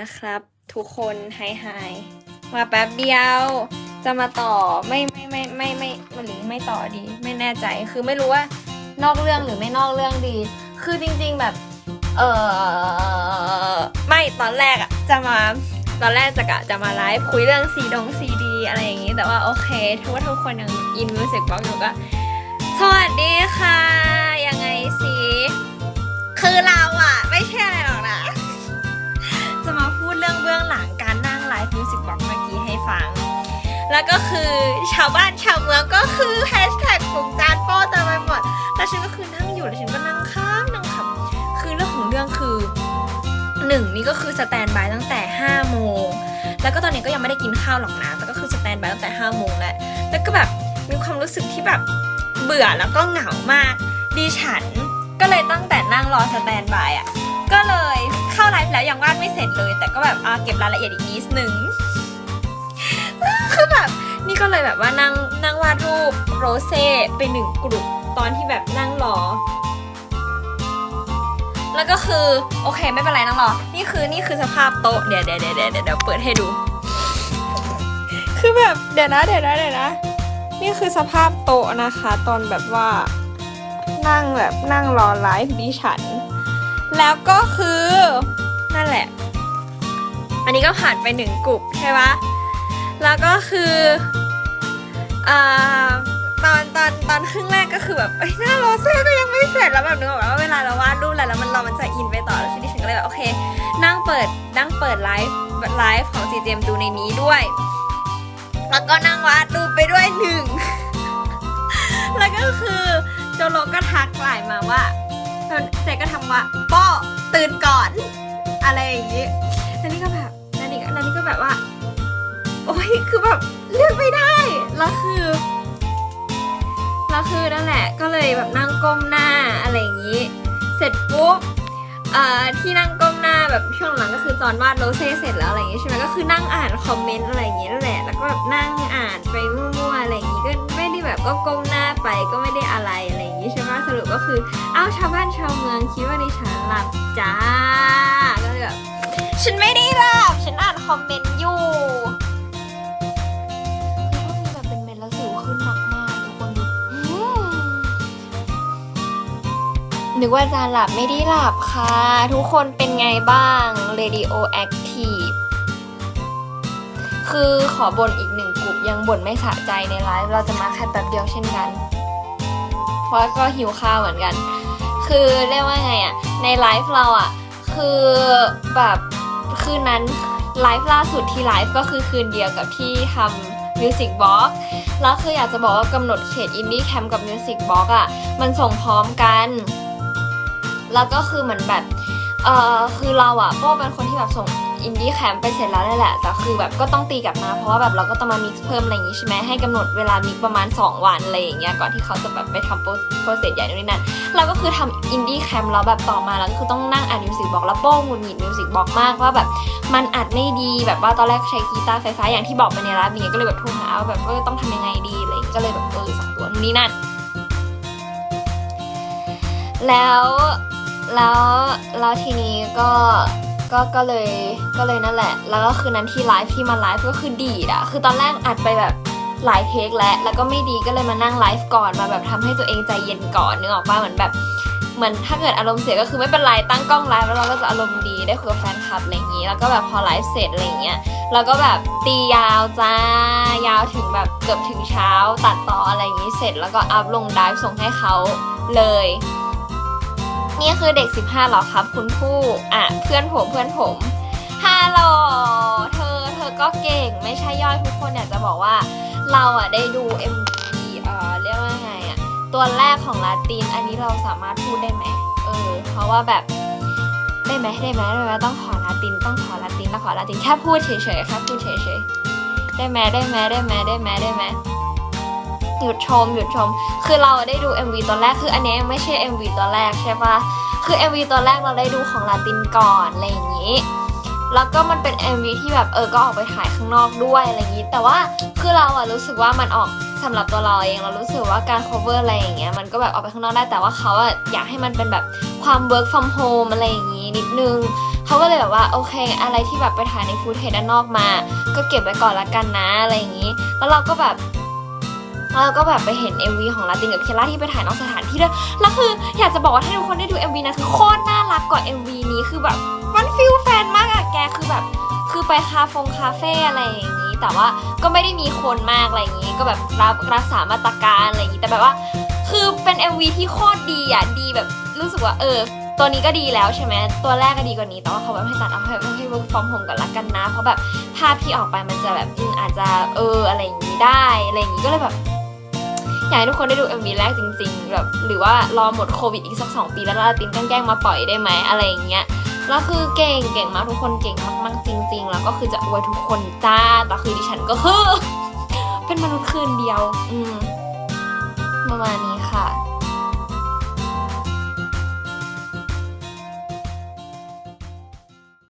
นะครับ ทุกคนไฮไฮมาแป๊บเดียว จะมาต่อไม่ไม่ไม่ไม่ไม่หรือไม่ต่อดี ไม่แน่ใจคือไม่รู้ว่านอกเรื่องหรือไม่นอกเรื่องดี คือจริง ๆแบบ เออไม่ตอนแรกอะจะมาตอนแรกจะกะจะมาไลฟ์คุยเรื่องซีดงซีดีอะไรอย่างนี้แต่ว่าโอเคถือว่าทุกคนยังอินมิวสิกบล็อกอยู่ก็สวัสดีค่ะ ยังไงสิคือเราอะไม่ใช่อะไรหรอกนะ บื้องหลังการนั่งไลฟ์มิวสิกบล็อกเมื่อกี้ให้ฟัง แล้วก็คือชาวบ้านชาวเมืองก็คือแฮชแท็กปลุกจานโป้เต็มไปหมด แล้วฉันก็คือนั่งอยู่แล้วฉันก็นั่งข้ามนั่งขับ คือเรื่องของเรื่องคือหนึ่งนี่ก็คือสแตนบายตั้งแต่5โมงแล้วก็ตอนนี้ก็ยังไม่ได้กินข้าวหรอกนะแต่ก็คือสแตนบายตั้งแต่5โมงแล้วแล้วก็แบบมีความรู้สึกที่แบบเบื่อแล้วก็เหงามากดิฉันก็เลยตั้งแต่นั่งรอสแตนบายอะก็เลย แล้วยังวาดไม่เสร็จเลย แต่ก็แบบอ่าเก็บรายละเอียดอีกนิดนึงคือแบบนี่ก็เลยแบบว่านั่งนั่งวาดรูปโรเซ่ไปหนึ่งกลุ่มตอนที่แบบนั่งรอ แล้วก็คือโอเคไม่เป็นไรนั่งรอ นี่คือนี่คือสภาพโต๊ะเดี๋ยวเดี๋ยวเดี๋ยวเดี๋ยวเดี๋ยวเปิดให้ดู คือแบบเดี๋ยวนะเดี๋ยวนะเดี๋ยวนะ นี่คือสภาพโต๊ะนะคะ ตอนแบบว่านั่งแบบนั่งรอไลฟ์ดิฉัน แล้วก็คือ นั่นแหละ อันนี้ก็ผ่านไปหนึ่งกลุ่มใช่ปะแล้วก็คืออ่าตอนตอนตอนครึ่งแรกก็คือแบบเอ้หน้าโรเซ่ก็ยังไม่เสร็จแล้วแบบนึกออกว่าเวลาเราวาดรูปอะไรแล้วมันเรามันจะอินไปต่อแล้วทีนี้ฉันก็เลยแบบโอเค นั่งเปิดนั่งเปิดไลฟ์ไลฟ์ของ CGM ดูในนี้ด้วย แล้วก็นั่งวาดรูปไปด้วยหนึ่งแล้วก็คือโจโลก็ทักไลน์มาว่าเจก็ทำว่าป้อตื่นก่อน อะไรอย่างนี้แล้วนี่ก็แบบแล้วนี่ก็แล้วนี่ก็แบบว่า โอ้ยคือแบบเลือกไม่ได้แล้วคือแล้วคือนั่นแหละก็เลยแบบนั่งก้มหน้าอะไรอย่างนี้ เสร็จปุ๊บที่นั่งก้มหน้าแบบช่วงหลังก็คือตอนวาดโรเซ่เสร็จแล้วอะไรอย่างงี้ใช่ไหมก็คือนั่งอ่านคอมเมนต์อะไรอย่างงี้นั่นแหละแล้วก็แบบนั่งอ่านไปมั่วๆอะไรอย่างงี้ก็ไม่ได้แบบก็ก้มหน้าไปก็ไม่ได้อะไรอะไรอย่างงี้ใช่ไหมสรุปก็คืออ้าวชาวบ้านชาวเมืองคิดว่าดิฉันหลับจ้า ก็เลยแบบฉันไม่ได้หลับ ฉันอ่านคอมเมนต์อยู่คือพวกนี้แบบเป็นเมนแล้วสิวขึ้นหนักมากทุกคนดูอืมนึกว่าจะหลับไม่ได้หลับค่ะ ทุกคนเป็นไงบ้าง Radio Active คือขอบ่นอีกหนึ่งกลุ่มยังบ่นไม่สะใจในไลฟ์เราจะมาแค่แป๊บเดียวเช่นกัน เพราะก็หิวข้าวเหมือนกัน คือเรียกว่าไงอะในไลฟ์เราอะ คือแบบคืนนั้นไลฟ์ล่าสุดที่ไลฟ์ก็คือคืนเดียวกับที่ทำมิวสิกบล็อกแล้วคืออยากจะบอกว่ากำหนดเขตอินดี้แคมป์กับมิวสิกบล็อกอะมันส่งพร้อมกัน แล้วก็คือเหมือนแบบเออคือเราอะโป้เป็นคนที่แบบส่ง อินดี้แคมป์ไปเสร็จแล้วนั่นแหละ แต่คือแบบก็ต้องตีกลับมา เพราะว่าแบบเราก็ต้องมามิกซ์เพิ่มอะไรอย่างงี้ใช่ไหมให้กำหนดเวลามิกประมาณ 2 วันอะไรอย่างเงี้ย ก่อนที่เขาจะแบบไปทำโปรเซสใหญ่นู่นนี่นั่น เราก็คือทำอินดี้แคมป์แล้วแบบต่อมาแล้วก็คือต้องนั่งอ่านมิวสิกบอกแล้วโป้งหงุดหงิดมิวสิกบอกมากว่าแบบมันอัดไม่ดีแบบว่าตอนแรกใช้กีตาร์ไฟฟ้าอย่างที่บอกไปในร้านนี้ก็เลยแบบโทรหาว่าแบบว่าต้องทำยังไงดีอะไรก็เลยแบบเออสองตัวนู่นนี่นั่น แล้วแล้วแล้วทีนี้ก็ ก็ก็เลยก็เลยนั่นแหละ แล้วก็คืนนั้นที่ไลฟ์ที่มาไลฟ์ก็คือดีดอะคือตอนแรกอัดไปแบบหลายเทคแล้วแล้วก็ไม่ดีก็เลยมานั่งไลฟ์ก่อนมาแบบทำให้ตัวเองใจเย็นก่อนนึกออกป่ะเหมือนแบบเหมือนถ้าเกิดอารมณ์เสียก็คือไม่เป็นไรตั้งกล้องไลฟ์แล้วเราก็จะอารมณ์ดีได้คุยกับแฟนคลับอะไรอย่างนี้แล้วก็แบบพอไลฟ์เสร็จอะไรอย่างเงี้ยเราก็แบบตียาวจ้ายาวถึงแบบเกือบถึงเช้าตัดต่ออะไรอย่างนี้เสร็จแล้วก็อัพลงไดฟ์ส่งให้เขาเลย นี่คือเด็ก 15เหรอครับ คุณผู้อะเพื่อนผมเพื่อนผมฮัลโหลเธอเธอก็เก่งไม่ใช่ย่อยทุกคนอยากจะบอกว่าเราอะได้ดู MV เอ่อเรียกว่าไงอะตัวแรกของลาตินอันนี้เราสามารถพูดได้ไหมเออเพราะว่าแบบได้ไหมได้ไหมได้ไหมต้องขอลาตินต้องขอลาตินแล้วขอลาตินแค่พูดเฉยๆแค่พูดเฉยๆได้ไหมได้ไหมได้ไหมได้ไหมได้ไหม หยุดชมหยุดชม คือเราได้ดู MV ตอนแรกคืออันนี้ไม่ใช่ MV ตอนแรกใช่ปะคือ MV ตอนแรกเราได้ดูของลาตินก่อนอะไรอย่างนี้แล้วก็มันเป็น MV ที่แบบเออก็ออกไปถ่ายข้างนอกด้วยอะไรอย่างนี้ แต่ว่าคือเราอะรู้สึกว่ามันออกสำหรับตัวเราเองเรารู้สึกว่าการ cover อะไรอย่างเงี้ยมันก็แบบออกไปข้างนอกได้แต่ว่าเขาอะอยากให้มันเป็นแบบความ work from home อะไรอย่างงี้นิดนึงเขาก็เลยแบบว่าโอเค อะไรที่แบบไปถ่ายในฟูดเทจด้านนอกมา ก็เก็บไว้ก่อนละกันนะอะไรอย่างงี้ แล้วเราก็แบบ แล้วเราก็แบบไปเห็น MV ของลาตินกับเคล่าที่ไปถ่ายนอกสถานที่ด้วยแล้วคืออยากจะบอกว่าถ้าทุกคนได้ดู MV นะคือโคตรน่ารักกว่า MV นี้คือแบบมันฟิลแฟนมากอะแกคือแบบ คือไปคาฟงคาเฟ่อะไรอย่างนี้ แต่ว่าก็ไม่ได้มีคนมากอะไรอย่างนี้ ก็แบบรับรักษามาตรการอะไรอย่างนี้แต่แบบว่า คือเป็น MV ที่โคตรดีอะดีแบบรู้สึกว่าเออตัวนี้ก็ดีแล้วใช่ไหมตัวแรกก็ดีกว่านี้ แต่ว่าเขาแบบให้ตัดเอาให้ให้ work from home ก่อนละกันนะ เพราะแบบภาพที่ออกไปมันจะแบบอืมอาจจะเอออะไรอย่างนี้ได้อะไรอย่างนี้ก็เลยแบบ อยากให้ทุกคนได้ดู MV แรกจริงๆแบบหรือว่ารอหมดโควิดอีกสักสองปีแล้วลาตินแกล้งมาปล่อยได้ไหมอะไรอย่างเงี้ยแล้วคือเก่งเก่งมากทุกคนเก่งมากๆจริง ๆ แล้วก็คือจะอวยทุกคนจ้าแต่คือดิฉันก็คือ เป็นมนุษย์คืนเดียว อืมประมาณนี้ค่ะ